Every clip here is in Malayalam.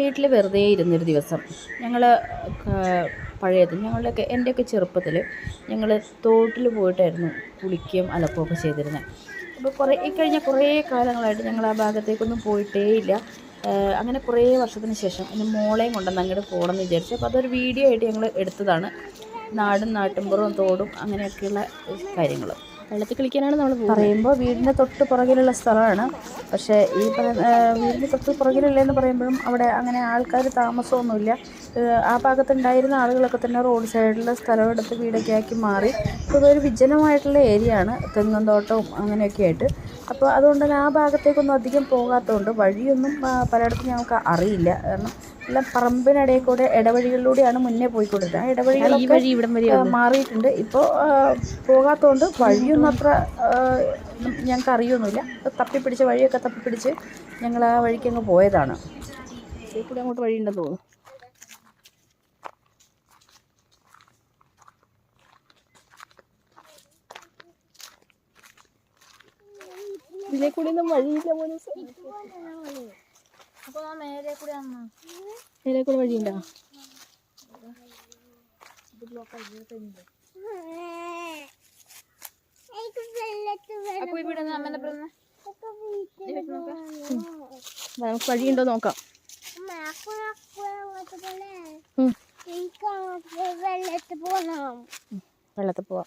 വീട്ടിൽ വെറുതെ ഇരുന്നൊരു ദിവസം ഞങ്ങൾ പഴയത് ഞങ്ങളുടെയൊക്കെ എന്റെയൊക്കെ ചെറുപ്പത്തിൽ ഞങ്ങൾ തോട്ടിൽ പോയിട്ടായിരുന്നു കുളിക്കുകയും അലക്കുകയൊക്കെ ചെയ്തിരുന്നത് അപ്പോൾ കുറേ ഈ കഴിഞ്ഞ കുറേ കാലങ്ങളായിട്ട് ഞങ്ങൾ ആ ഭാഗത്തേക്കൊന്നും പോയിട്ടേ ഇല്ല അങ്ങനെ കുറേ വർഷത്തിന് ശേഷം എന്റെ മോളെയും കൊണ്ടുവന്ന് അങ്ങോട്ട് പോകണമെന്ന് വിചാരിച്ചു. അപ്പോൾ അതൊരു വീഡിയോ ആയിട്ട് ഞങ്ങൾ എടുത്തതാണ്. നാടും നാട്ടിൻപുറവും തോടും അങ്ങനെയൊക്കെയുള്ള കാര്യങ്ങൾ വെള്ളത്തിൽ കളിക്കാനാണ് നമ്മൾ പറയുമ്പോൾ വീടിന്റെ തൊട്ട് പുറകിലുള്ള സ്ഥലമാണ്. പക്ഷേ ഈ വീടിന്റെ തൊട്ട് പുറകിലല്ലെന്ന് പറയുമ്പോഴും അവിടെ അങ്ങനെ ആൾക്കാർ താമസമൊന്നുമില്ല. ആ ഭാഗത്തുണ്ടായിരുന്ന ആളുകളൊക്കെ തന്നെ റോഡ് സൈഡിലെ സ്ഥലമെടുത്ത് വീടൊക്കെ ആക്കി മാറി. ഇപ്പോൾ ഇതൊരു വിജനമായിട്ടുള്ള ഏരിയ ആണ്. തെങ്ങും തോട്ടവും അങ്ങനെയൊക്കെ ആയിട്ട്. അപ്പോൾ അതുകൊണ്ട് തന്നെ ആ ഭാഗത്തേക്കൊന്നും അധികം പോകാത്തതുകൊണ്ട് വഴിയൊന്നും പലയിടത്തും ഞങ്ങൾക്ക് അറിയില്ല. കാരണം എല്ലാം പറമ്പിനിടയിൽ കൂടെ ഇടവഴികളിലൂടെയാണ് മുന്നേ പോയിക്കൊണ്ടിരുന്നത്. ആ ഇവിടം മാറിയിട്ടുണ്ട്. ഇപ്പോൾ പോകാത്തതുകൊണ്ട് വഴിയൊന്നും അത്ര ഞങ്ങൾക്ക് അറിയൊന്നുമില്ല. തപ്പിപ്പിടിച്ച വഴിയൊക്കെ തപ്പിപ്പിടിച്ച് ഞങ്ങൾ ആ വഴിക്ക് അങ്ങ് പോയതാണ്. കൂടെ അങ്ങോട്ട് വഴിയുണ്ടെന്ന് തോന്നുന്നു. ഇതിലെ കൂടി ഒന്നും വഴിയില്ല പോലെ മേലെ കൂടെ വഴിയുണ്ടോ? നമുക്ക് വഴിയുണ്ടോ നോക്കാം. വെള്ളത്തിൽ പോവാം.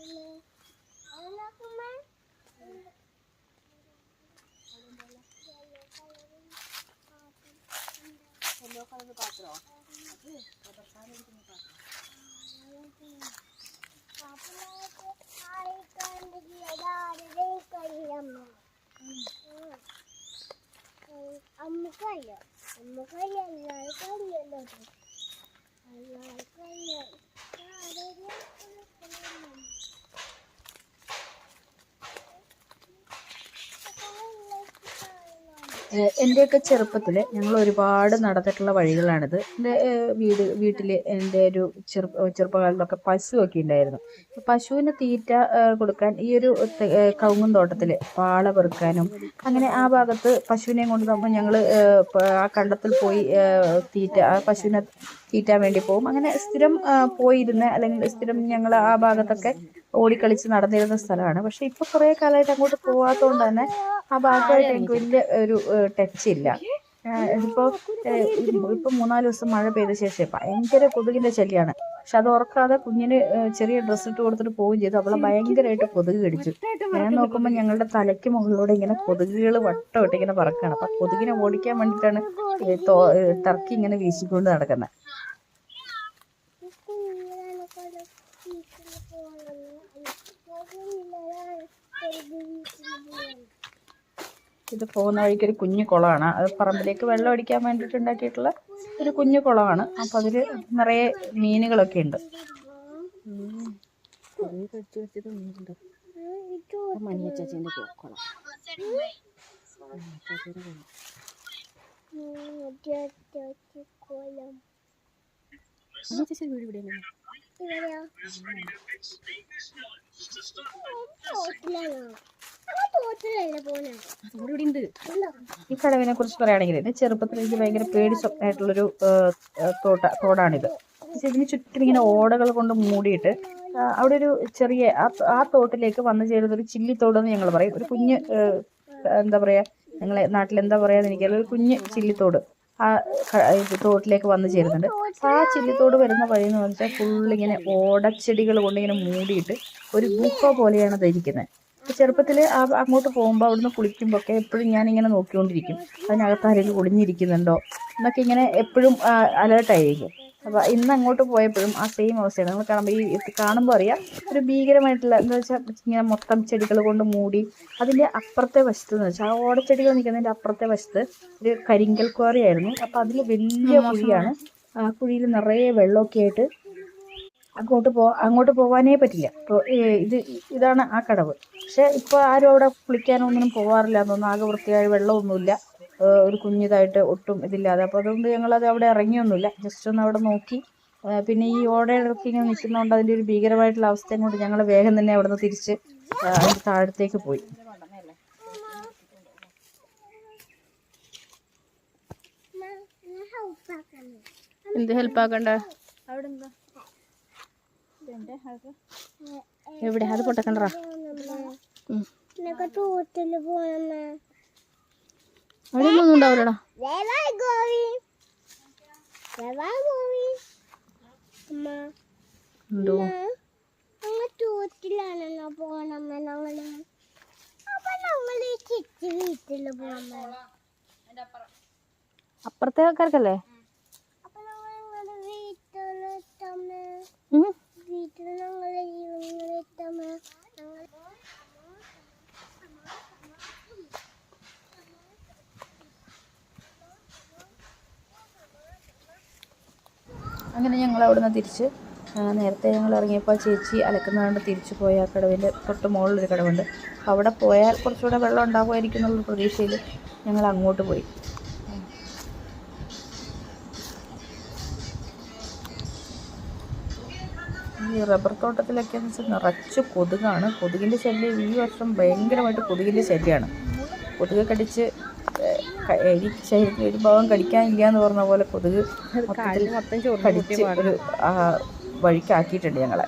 വാ. ഉണ്ടടാ ഉണ്ടാ അമ്മക്കല്ല അമ്മക്കല്ല എല്ലാവർക്കും അറിയല്ലോ എല്ലാവർക്കും അറിയാം ഏഹ് എന്റെയൊക്കെ ചെറുപ്പത്തിൽ ഞങ്ങൾ ഒരുപാട് നടന്നിട്ടുള്ള വഴികളാണിത്. എന്റെ വീട് വീട്ടിൽ എന്റെ ഒരു ചെറുപ്പ ചെറുപ്പകാലത്തൊക്കെ പശുവൊക്കെ ഉണ്ടായിരുന്നു പശുവിന് തീറ്റ കൊടുക്കാൻ ഈ ഒരു കവുങ്ങും തോട്ടത്തിൽ പാള പെറുക്കാനും അങ്ങനെ ആ ഭാഗത്ത് പശുവിനെയും കൊണ്ട് നമ്മൾ ഞങ്ങൾ ആ കണ്ടത്തിൽ പോയി തീറ്റ ആ പശുവിനെ തീറ്റാൻ വേണ്ടി പോകും. അങ്ങനെ സ്ഥിരം പോയിരുന്ന അല്ലെങ്കിൽ സ്ഥിരം ഞങ്ങൾ ആ ഭാഗത്തൊക്കെ ഓടിക്കളിച്ച് നടന്നിരുന്ന സ്ഥലമാണ്. പക്ഷെ ഇപ്പൊ കുറെ കാലമായിട്ട് അങ്ങോട്ട് പോവാത്തതുകൊണ്ട് തന്നെ ആ ഭാഗമായിട്ട് എനിക്ക് വലിയ ഒരു ടച്ച് ഇല്ല. ഇതിപ്പോ ഇപ്പൊ മൂന്നാൽ ദിവസം മഴ പെയ്ത ശേഷം ഭയങ്കര കൊതുകിന്റെ ശല്യമാണ് പക്ഷെ അത് ഓർക്കാതെ കുഞ്ഞിന് ചെറിയ ഡ്രസ്സ് ഇട്ട് കൊടുത്തിട്ട് പോവുകയും ചെയ്തു. അവളെ ഭയങ്കരമായിട്ട് കൊതുക് കടിച്ചു. ഞാൻ നോക്കുമ്പോൾ ഞങ്ങളുടെ തലയ്ക്ക് മുകളിലൂടെ ഇങ്ങനെ കൊതുകുകൾ വട്ടമിട്ട് ഇങ്ങനെ പറക്കുകയാണ് അപ്പൊ കൊതുകിനെ ഓടിക്കാൻ വേണ്ടിയിട്ടാണ് ഈ ടർക്കി ഇങ്ങനെ വീശിക്കൊണ്ട് നടക്കുന്നത് ഇത് പോകുന്ന വഴിക്ക് ഒരു കുഞ്ഞു കുളമാണ് അത് പറമ്പിലേക്ക് വെള്ളം അടിക്കാൻ വേണ്ടിയിട്ട് ഉണ്ടാക്കിയിട്ടുള്ള ഒരു കുഞ്ഞു കുളമാണ് അപ്പൊ അതിൽ നിറയെ മീനുകളൊക്കെ ഉണ്ട് കൊതുക് കടിച്ചു വെച്ചത് ഒന്നുണ്ട് മണിയ ചേച്ചീന്റെ കുളം കോലം മണിയ ചേച്ചി വീട് ഇവിടെയാണ് ഇവിടെയോ ഈ കടവിനെ കുറിച്ച് പറയുകയാണെങ്കിൽ എന്റെ ചെറുപ്പത്തിൽ എനിക്ക് ഭയങ്കര പേടി സ്വപ്നമായിട്ടുള്ളൊരു തോട്ട തോടാണിത്. ഇതിന് ചുറ്റും ഇങ്ങനെ ഓടകൾ കൊണ്ട് മൂടിയിട്ട് അവിടെ ഒരു ചെറിയ ആ തോട്ടിലേക്ക് വന്നു ചേരുന്ന ഒരു ചില്ലിത്തോട് എന്ന് ഞങ്ങൾ പറയും. ഒരു കുഞ്ഞ് എന്താ പറയാ ഞങ്ങളെ നാട്ടിൽ എന്താ പറയാന്ന് എനിക്കറിയില്ല. ഒരു കുഞ്ഞ് ചില്ലിത്തോട് ആ ഇത് തോട്ടിലേക്ക് വന്നു ചേരുന്നുണ്ട്. ആ ചില്ലിത്തോട് വരുന്ന വഴി എന്ന് വെച്ചാൽ ഫുള്ള് ഇങ്ങനെ ഓടച്ചെടികൾ കൊണ്ട് ഇങ്ങനെ മൂടിയിട്ട് ഒരു ഗുഹ പോലെയാണ് അത് ഇരിക്കുന്നത് ആ അങ്ങോട്ട് പോകുമ്പോൾ അവിടുന്ന് കുളിക്കുമ്പോൾ ഒക്കെ എപ്പോഴും ഞാൻ ഇങ്ങനെ നോക്കിക്കൊണ്ടിരിക്കും. അതിനകത്ത് ആരെങ്കിലും ഒളിഞ്ഞിരിക്കുന്നുണ്ടോ? എന്നൊക്കെ ഇങ്ങനെ എപ്പോഴും അലേർട്ടായിരിക്കും അപ്പോൾ ഇന്ന് അങ്ങോട്ട് പോയപ്പോഴും ആ സെയിം അവസ്ഥയാണ്. നമ്മൾ കാണുമ്പോൾ ഈ കാണുമ്പോൾ അറിയാം ഒരു ഭീകരമായിട്ടുള്ള എന്താ വെച്ചാൽ ഇങ്ങനെ മൊത്തം ചെടികൾ കൊണ്ട് മൂടി അതിന്റെ അപ്പുറത്തെ വശത്ത് എന്ന് വെച്ചാൽ ആ ഓടച്ചെടികൾ നിൽക്കുന്നതിന്റെ അപ്പുറത്തെ വശത്ത് ഒരു കരിങ്കൽ ക്വാറിയായിരുന്നു. അപ്പോൾ അതിൽ വലിയ കുഴിയാണ്. ആ കുഴിയിൽ നിറയെ വെള്ളമൊക്കെ ആയിട്ട് അങ്ങോട്ട് പോ അങ്ങോട്ട് പോകാനേ പറ്റില്ല. ഇപ്പോൾ ഇത് ഇതാണ് ആ കടവ്. പക്ഷേ ഇപ്പോൾ ആരും അവിടെ കുളിക്കാനൊന്നിനും പോകാറില്ല എന്നൊന്നും ആകെ വൃത്തിയായ വെള്ളമൊന്നുമില്ല. ഒരു കുഞ്ഞിതായിട്ട് ഒട്ടും ഇതില്ലാതെ. അപ്പോൾ അതുകൊണ്ട് ഞങ്ങളത് അവിടെ ഇറങ്ങിയൊന്നുമില്ല. ജസ്റ്റ് ഒന്ന് അവിടെ നോക്കി. പിന്നെ ഈ ഓടയിലൊക്കെ ഇങ്ങനെ നിൽക്കുന്നതുകൊണ്ട് അതിന്റെ ഒരു ഭീകരമായിട്ടുള്ള അവസ്ഥയും കൊണ്ട് ഞങ്ങൾ വേഗം തന്നെ അവിടെ നിന്ന് തിരിച്ച് അതിന്റെ താഴത്തേക്ക് പോയി. എന്ത് ഹെൽപ്പ് ആക്കണ്ട? എവിടെ? അത് പൊട്ടക്കണ്ടറാ? അവിടെ ഒന്നും ഉണ്ടാവില്ലടാ. ഉണ്ടോ പോണമ്മ ഞങ്ങൾ. അപ്പൊ ഈ ചിറ്റ് പോണമ്മ അപ്പുറത്തെ ആൾക്കാർക്കല്ലേ അപ്പൊ ഞങ്ങൾ ഞങ്ങളുടെ വീട്ടിലെത്തമ്മ ഉം. വീട്ടിൽ ഞങ്ങൾ ഈവനിങ്ങിലെത്തമ്മ ഞങ്ങൾ അങ്ങനെ ഞങ്ങൾ തിരിച്ച്. നേരത്തെ ഞങ്ങൾ ഇറങ്ങിയപ്പോൾ ചേച്ചി അലക്കുന്നതുകൊണ്ട് തിരിച്ചു പോയ ആ കടവിന്റെ തൊട്ട് മുകളിലൊരു കടവുണ്ട്. അവിടെ പോയാൽ കുറച്ചുകൂടെ വെള്ളം ഉണ്ടാകുമായിരിക്കും എന്നുള്ള പ്രതീക്ഷയിൽ ഞങ്ങൾ അങ്ങോട്ട് പോയി. ഈ റബ്ബർ തോട്ടത്തിലൊക്കെ എന്ന് വെച്ചാൽ നിറച്ച് കൊതുകാണ്. കൊതുകിന്റെ ശല്യം ഈ വർഷം ഭയങ്കരമായിട്ട് കൊതുകിന്റെ ശല്യമാണ്. കൊതുക് കടിച്ച് ഏഹ്, ക- ഈ ശരീരത്തിൽ ഒരു ഭാഗം കടിക്കാനില്ല എന്ന് പറഞ്ഞ പോലെ കൊതുക് കടിച്ച് ഒരു വഴിക്കാക്കിയിട്ടുണ്ട് ഞങ്ങളെ.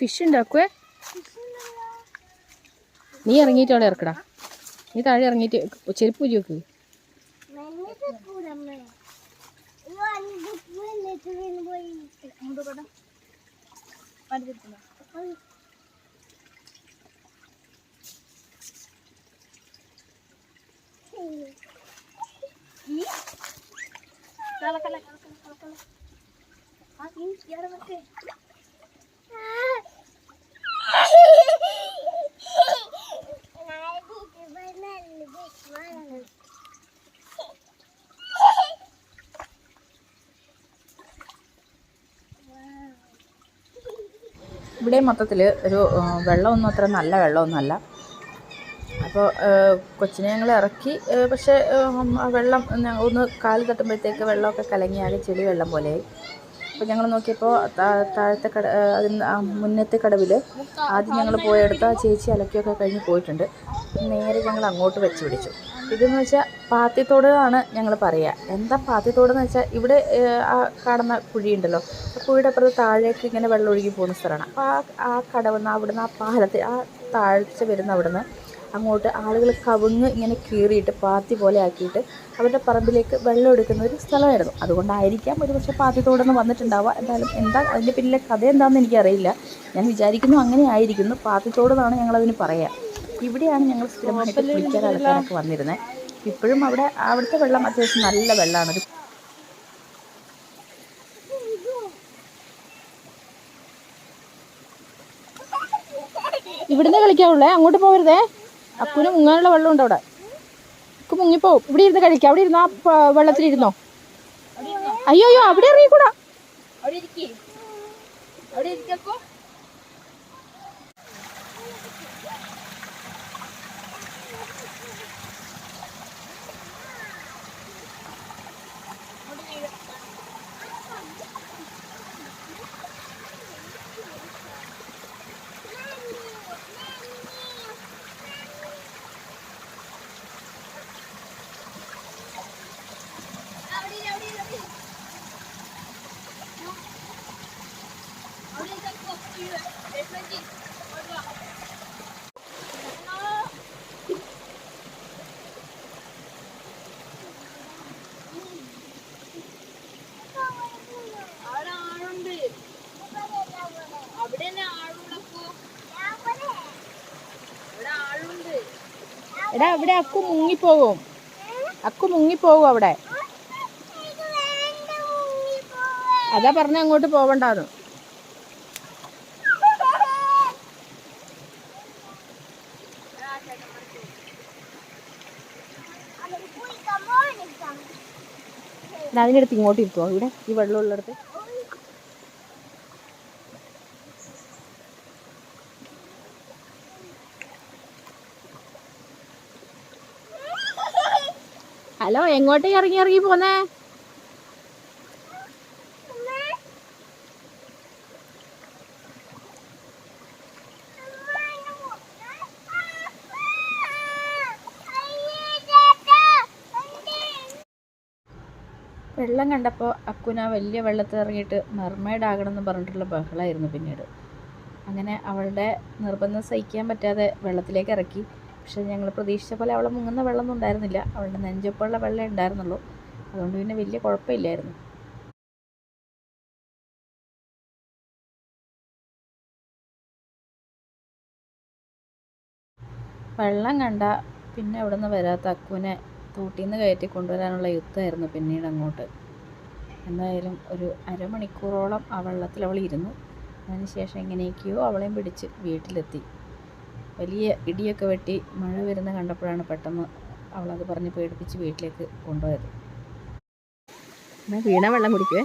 ഫിഷ് ഉണ്ടാക്കുവേ നീ ഇറങ്ങിയിട്ട് അവിടെ ഇറക്കടാ നീ താഴെ ഇറങ്ങിയിട്ട് ചെരുപ്പ് ഊരി വെക്ക് ഇവിടെ മൊത്തത്തിൽ ഒരു വെള്ളമൊന്നും അത്ര നല്ല വെള്ളമൊന്നുമല്ല. അപ്പോൾ കൊച്ചിനെ ഞങ്ങൾ ഇറക്കി പക്ഷേ വെള്ളം ഒന്ന് കാൽ തട്ടുമ്പോഴത്തേക്ക് വെള്ളമൊക്കെ കലങ്ങി ആകെ ചെളി വെള്ളം പോലെയായി. അപ്പോൾ ഞങ്ങൾ നോക്കിയപ്പോൾ താഴത്തെ കട അതിന് മുന്നത്തെ കടവിൽ ആദ്യം ഞങ്ങൾ പോയെടുത്ത് ആ ചേച്ചി അലക്കിയൊക്കെ കഴിഞ്ഞ് പോയിട്ടുണ്ട്. നേരെ ഞങ്ങൾ അങ്ങോട്ട് വെച്ച് പിടിച്ചു. ഇതെന്ന് വെച്ചാൽ പാത്തിത്തോട് ആണ് ഞങ്ങൾ പറയുക എന്താ പാത്തിത്തോട് എന്ന് വെച്ചാൽ ഇവിടെ ആ കാണുന്ന കുഴിയുണ്ടല്ലോ ആ കുഴിയുടെ അപ്പുറത്ത് താഴേക്ക് ഇങ്ങനെ വെള്ളം ഒഴുകി പോകുന്ന സ്ഥലമാണ് അപ്പോൾ ആ ആ കടവുന്ന് അവിടുന്ന് ആ പാലത്തിൽ ആ താഴ്ച വരുന്ന അവിടുന്ന് അങ്ങോട്ട് ആളുകൾ കവുങ്ങ് ഇങ്ങനെ കീറിയിട്ട് പാത്തി പോലെ ആക്കിയിട്ട് അവരുടെ പറമ്പിലേക്ക് വെള്ളം എടുക്കുന്ന ഒരു സ്ഥലമായിരുന്നു. അതുകൊണ്ടായിരിക്കാം ഒരു പക്ഷേ പാത്തിത്തോടെന്ന് വന്നിട്ടുണ്ടാവുക. എന്തായാലും എന്താ അതിന്റെ പിന്നിലെ കഥ എന്താണെന്ന് എനിക്കറിയില്ല. ഞാൻ വിചാരിക്കുന്നു അങ്ങനെ ആയിരിക്കുന്നു. പാത്തിത്തോടെന്നാണ് ഞങ്ങളതിന് പറയുക ഇവിടെയാണ് ഞങ്ങൾ സ്ഥിരമായിട്ട് കുളിക്കാൻ ആൾക്കാരൊക്കെ വന്നിരുന്നത് ഇപ്പോഴും അവിടെ അവിടുത്തെ വെള്ളം അത്യാവശ്യം നല്ല വെള്ളമാണ് ഒരു ഇവിടുന്ന് കളിക്കാവുള്ളേ? അങ്ങോട്ട് പോകരുതേ അക്കുന് മുങ്ങാനുള്ള വെള്ളം ഉണ്ട് അവിടെ. അക്കു മുങ്ങിപ്പോവും. ഇവിടെ ഇരുന്ന് കഴിക്കാം. അവിടെ ഇരുന്ന് ആ വെള്ളത്തിലിരുന്നോ? അയ്യോ അയ്യോ അവിടെ ഇറങ്ങിക്കൂടാ? എടാ അവിടെ അക്കു മുങ്ങിപ്പോകും. അക്കു മുങ്ങിപ്പോകും അവിടെ. അതാ പറഞ്ഞ അങ്ങോട്ട് പോവണ്ടാന്ന്. അതിനടുത്ത് ഇങ്ങോട്ട് ഇരുത്തുവോ ഇവിടെ ഈ വെള്ളമുള്ളിടത്ത്. ഹലോ എങ്ങോട്ടേ ഇറങ്ങി ഇറങ്ങി പോന്നേ? വെള്ളം കണ്ടപ്പോൾ അക്കുന വലിയ വെള്ളത്തിൽ ഇറങ്ങിയിട്ട് ആകണം എന്ന് പറഞ്ഞിട്ടുള്ള ബഹളമായിരുന്നു പിന്നീട്. അങ്ങനെ അവളുടെ നിർബന്ധം സഹിക്കാൻ പറ്റാതെ വെള്ളത്തിലേക്ക് ഇറക്കി. പക്ഷെ ഞങ്ങൾ പ്രതീക്ഷിച്ച പോലെ അവളെ മുങ്ങുന്ന വെള്ളമൊന്നും ഉണ്ടായിരുന്നില്ല. അവളുടെ നെഞ്ചപ്പുള്ള വെള്ളം ഉണ്ടായിരുന്നുള്ളൂ. അതുകൊണ്ട് പിന്നെ വലിയ കുഴപ്പമില്ലായിരുന്നു. വെള്ളം കണ്ട പിന്നെ അവിടെ നിന്ന് വരാത്ത അക്കുവിനെ തൂട്ടിൽ നിന്ന് കയറ്റി കൊണ്ടുവരാനുള്ള യുദ്ധമായിരുന്നു പിന്നീട് അങ്ങോട്ട്. എന്തായാലും ഒരു അരമണിക്കൂറോളം ആ വെള്ളത്തിൽ അവൾ ഇരുന്നു. അതിനുശേഷം എങ്ങനെയൊക്കെയോ അവളെയും പിടിച്ച് വീട്ടിലെത്തി. വലിയ ഇടിയൊക്കെ വെട്ടി മഴ വരുന്ന കണ്ടപ്പോഴാണ് പെട്ടെന്ന് അവളത് പറഞ്ഞ് പേടിപ്പിച്ച് വീട്ടിലേക്ക് കൊണ്ടുപോയത്. എന്നാ വീണ വെള്ളം കുടിക്കുവേ?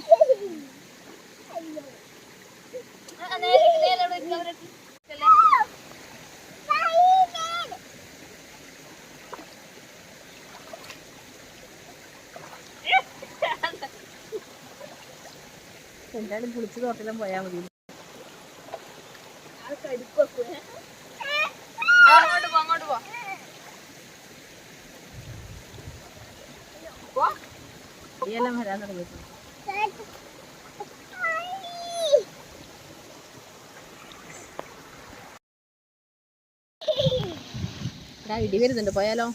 എന്തായാലും കുളിച്ച് തോട്ടിലും പോയാൽ മതി. എല്ലാം വരാൻ ഇടി വരുന്നുണ്ട്. പോയാലോ?